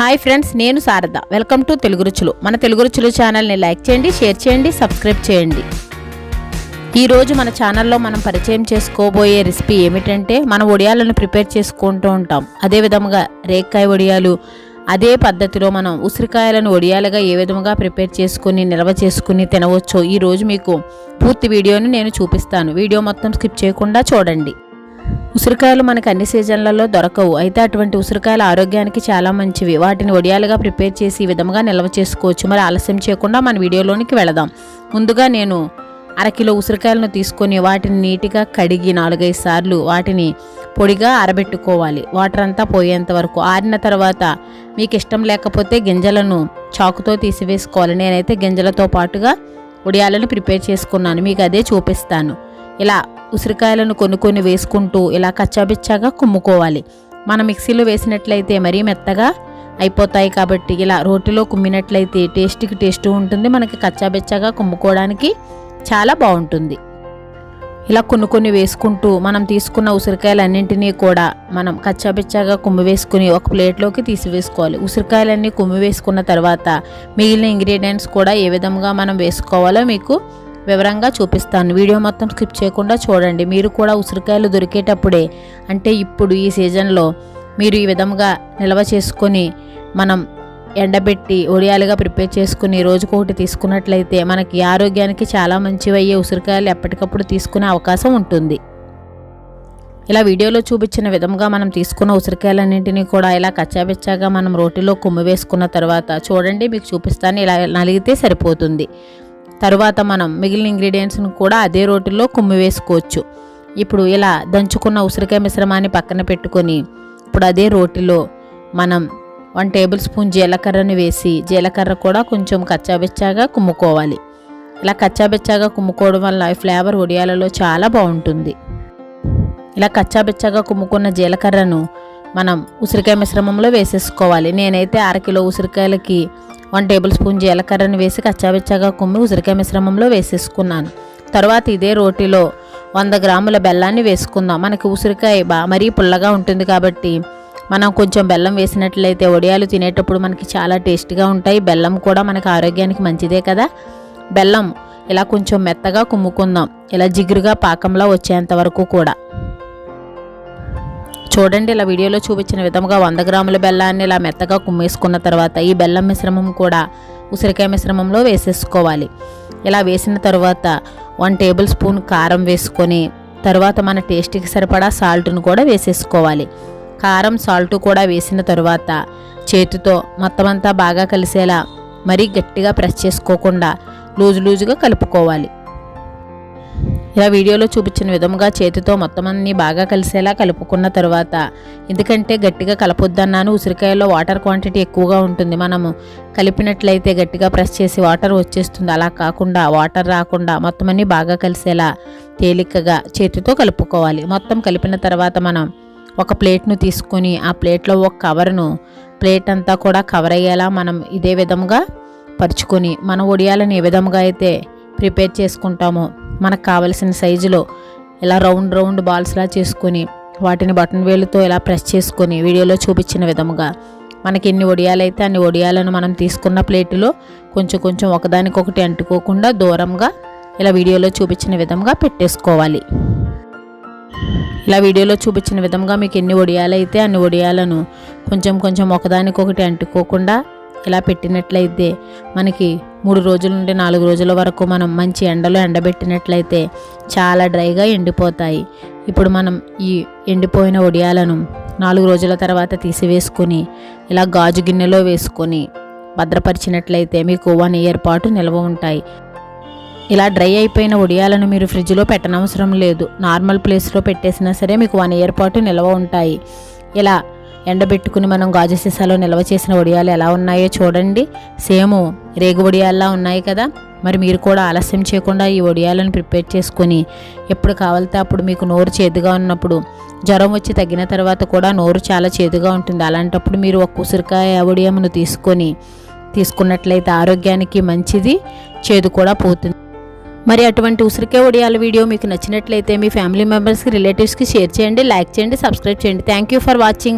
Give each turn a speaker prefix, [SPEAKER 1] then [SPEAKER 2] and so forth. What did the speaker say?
[SPEAKER 1] Hi friends నేను Sharada. Welcome to Telugu రుచులు. మన తెలుగు రుచులు ఛానల్ని లైక్ చేయండి షేర్ చేయండి సబ్స్క్రైబ్ చేయండి. ఈరోజు మన ఛానల్లో మనం పరిచయం చేసుకోబోయే రెసిపీ ఏమిటంటే మన వడియాలను ప్రిపేర్ చేసుకుంటూ ఉంటాం. అదే విధముగా రేక్కాయ వడియాలు అదే పద్ధతిలో మనం ఉసిరికాయలను వడియాలుగా ఏ విధముగా ప్రిపేర్ చేసుకుని నిల్వ చేసుకుని తినవచ్చో ఈరోజు మీకు పూర్తి వీడియోని నేను చూపిస్తాను. వీడియో మొత్తం స్కిప్ చేయకుండా చూడండి. ఉసిరికాయలు మనకు అన్ని సీజన్లలో దొరకవు. అయితే అటువంటి ఉసిరికాయలు ఆరోగ్యానికి చాలా మంచివి. వాటిని వడియాలుగా ప్రిపేర్ చేసి ఈ విధంగా నిల్వ చేసుకోవచ్చు. మరి ఆలస్యం చేయకుండా మన వీడియోలోనికి వెళదాం. ముందుగా నేను అరకిలో ఉసిరికాయలను తీసుకొని వాటిని నీట్గా కడిగి నాలుగైదు సార్లు వాటిని పొడిగా ఆరబెట్టుకోవాలి. వాటర్ అంతా పోయేంత వరకు. ఆరిన తర్వాత మీకు ఇష్టం లేకపోతే గింజలను చాకుతో తీసివేసుకోవాలి. నేనైతే గింజలతో పాటుగా ఉడియాలను ప్రిపేర్ చేసుకున్నాను. మీకు అదే చూపిస్తాను. ఇలా ఉసిరికాయలను కొనుక్కొని వేసుకుంటూ ఇలా కచ్చాబిచ్చాగా కుమ్ముకోవాలి. మన మిక్సీలో వేసినట్లయితే మరీ మెత్తగా అయిపోతాయి కాబట్టి ఇలా రోటిలో కుమ్మినట్లయితే టేస్ట్కి టేస్ట్ ఉంటుంది. మనకి కచ్చాబెచ్చాగా కుమ్ముకోవడానికి చాలా బాగుంటుంది. ఇలా కొన్ని కొన్ని వేసుకుంటూ మనం తీసుకున్న ఉసిరికాయలన్నింటినీ కూడా మనం కచ్చాబెచ్చాగా కుమ్మి వేసుకుని ఒక ప్లేట్లోకి తీసివేసుకోవాలి. ఉసిరికాయలన్నీ కుమ్మి వేసుకున్న తర్వాత మిగిలిన ఇంగ్రీడియంట్స్ కూడా ఏ విధంగా మనం వేసుకోవాలో మీకు వివరంగా చూపిస్తాను. వీడియో మొత్తం స్కిప్ చేయకుండా చూడండి. మీరు కూడా ఉసిరికాయలు దొరికేటప్పుడే అంటే ఇప్పుడు ఈ సీజన్లో మీరు ఈ విధంగా నిల్వ చేసుకొని మనం ఎండబెట్టి ఒడియాలుగా ప్రిపేర్ చేసుకుని రోజుకొకటి తీసుకున్నట్లయితే మనకి ఆరోగ్యానికి చాలా మంచివయ్యే ఉసిరికాయలు ఎప్పటికప్పుడు తీసుకునే అవకాశం ఉంటుంది. ఇలా వీడియోలో చూపించిన విధంగా మనం తీసుకున్న ఉసిరికాయలన్నింటినీ కూడా ఇలా కచ్చాబిచ్చాగా మనం రోటిలో కొమ్ము వేసుకున్న తర్వాత చూడండి మీకు చూపిస్తాను. ఇలా నలిగితే సరిపోతుంది. తరువాత మనం మిగిలిన ఇంగ్రీడియంట్స్ను కూడా అదే రోటిలో కుమ్మి వేసుకోవచ్చు. ఇప్పుడు ఇలా దంచుకున్న ఉసిరికాయ మిశ్రమాన్ని పక్కన పెట్టుకొని ఇప్పుడు అదే రోటిలో మనం వన్ టేబుల్ స్పూన్ జీలకర్రని వేసి జీలకర్ర కూడా కొంచెం కచ్చాబెచ్చాగా కుమ్ముకోవాలి. ఇలా కచ్చాబెచ్చాగా కుమ్ముకోవడం వల్ల ఈ ఫ్లేవర్ ఒడియాలలో చాలా బాగుంటుంది. ఇలా కచ్చాబెచ్చాగా కుమ్ముకున్న జీలకర్రను మనం ఉసిరికాయ మిశ్రమంలో వేసేసుకోవాలి. నేనైతే అరకిలో ఉసిరికాయలకి వన్ టేబుల్ స్పూన్ జీలకర్రని వేసి కచ్చాబిచ్చాగా కుమ్మి ఉసిరికాయ మిశ్రమంలో వేసేసుకున్నాను. తర్వాత ఇదే రోటిలో వంద గ్రాముల బెల్లాన్ని వేసుకుందాం. మనకి ఉసిరికాయ బా మరీ పుల్లగా ఉంటుంది కాబట్టి మనం కొంచెం బెల్లం వేసినట్లయితే వడియాలు తినేటప్పుడు మనకి చాలా టేస్ట్గా ఉంటాయి. బెల్లం కూడా మనకి ఆరోగ్యానికి మంచిదే కదా. బెల్లం ఇలా కొంచెం మెత్తగా కుమ్ముకుందాం. ఇలా జిగురుగా పాకంలా వచ్చేంత వరకు కూడా. చూడండి ఇలా వీడియోలో చూపించిన విధంగా వంద గ్రాముల బెల్లాన్ని ఇలా మెత్తగా కుమ్మేసుకున్న తర్వాత ఈ బెల్లం మిశ్రమం కూడా ఉసిరికాయ మిశ్రమంలో వేసేసుకోవాలి. ఇలా వేసిన తర్వాత వన్ టేబుల్ స్పూన్ కారం వేసుకొని తర్వాత మన టేస్ట్కి సరిపడా సాల్ట్ను కూడా వేసేసుకోవాలి. కారం సాల్ట్ కూడా వేసిన తర్వాత చేతితో మొత్తం అంతా బాగా కలిసేలా మరీ గట్టిగా ప్రెస్ చేసుకోకుండా లూజు లూజుగా కలుపుకోవాలి. ఇలా వీడియోలో చూపించిన విధముగా చేతితో మొత్తం అన్ని బాగా కలిసేలా కలుపుకున్న తర్వాత ఎందుకంటే గట్టిగా కలపొద్దన్నాను ఉసిరికాయలో వాటర్ క్వాంటిటీ ఎక్కువగా ఉంటుంది మనము కలిపినట్లయితే గట్టిగా ప్రెస్ చేసి వాటర్ వచ్చేస్తుంది. అలా కాకుండా వాటర్ రాకుండా మొత్తం అన్ని బాగా కలిసేలా తేలికగా చేతితో కలుపుకోవాలి. మొత్తం కలిపిన తర్వాత మనం ఒక ప్లేట్ను తీసుకొని ఆ ప్లేట్లో ఒక కవర్ను ప్లేట్ అంతా కూడా కవర్ అయ్యేలా మనం ఇదే విధముగా పరుచుకొని మన ఒడియాలను ఏ విధముగా అయితే ప్రిపేర్ చేసుకుంటామో మనకు కావలసిన సైజులో ఇలా రౌండ్ రౌండ్ బాల్స్లా చేసుకొని వాటిని బటన్ వేలుతో ఇలా ప్రెస్ చేసుకొని వీడియోలో చూపించిన విధముగా మనకి ఎన్ని ఒడియాలైతే అన్ని వడియాలను మనం తీసుకున్న ప్లేటులో కొంచెం కొంచెం ఒకదానికొకటి అంటుకోకుండా దూరంగా ఇలా వీడియోలో చూపించిన విధంగా పెట్టేసుకోవాలి. ఇలా వీడియోలో చూపించిన విధంగా మీకు ఎన్ని వడియాలైతే అన్ని వడియాలను కొంచెం కొంచెం ఒకదానికొకటి అంటుకోకుండా ఇలా పెట్టినట్లయితే మనకి మూడు రోజుల నుండి నాలుగు రోజుల వరకు మనం మంచి ఎండలో ఎండబెట్టినట్లయితే చాలా డ్రైగా ఎండిపోతాయి. ఇప్పుడు మనం ఈ ఎండిపోయిన వడియాలను నాలుగు రోజుల తర్వాత తీసివేసుకొని ఇలా గాజు గిన్నెలో వేసుకొని భద్రపరిచినట్లయితే మీకు వన్ ఇయర్ పాటు నిల్వ ఉంటాయి. ఇలా డ్రై అయిపోయిన ఉడియాలను మీరు ఫ్రిడ్జ్లో పెట్టనవసరం లేదు. నార్మల్ ప్లేస్లో పెట్టేసినా సరే మీకు వన్ ఇయర్ పాటు నిల్వ ఉంటాయి. ఇలా ఎండబెట్టుకుని మనం గాజు సీసాలో నిల్వ చేసిన వడియాలు ఎలా ఉన్నాయో చూడండి. సేమ్ రేగు వడియాల్లా ఉన్నాయి కదా. మరి మీరు కూడా ఆలస్యం చేయకుండా ఈ వడియాలను ప్రిపేర్ చేసుకొని ఎప్పుడు కావాలితే అప్పుడు మీకు నోరు చేదుగా ఉన్నప్పుడు జ్వరం వచ్చి తగ్గిన తర్వాత కూడా నోరు చాలా చేదుగా ఉంటుంది. అలాంటప్పుడు మీరు ఒక ఉసిరికాయ వడియమును తీసుకొని తీసుకున్నట్లయితే ఆరోగ్యానికి మంచిది చేదు కూడా పోతుంది. మరి అటువంటి ఉసిరికాయ వడియాల వీడియో మీకు నచ్చినట్లయితే మీ ఫ్యామిలీ మెంబర్స్కి రిలేటివ్స్కి షేర్ చేయండి లైక్ చేయండి సబ్స్క్రైబ్ చేయండి. Thank you for watching.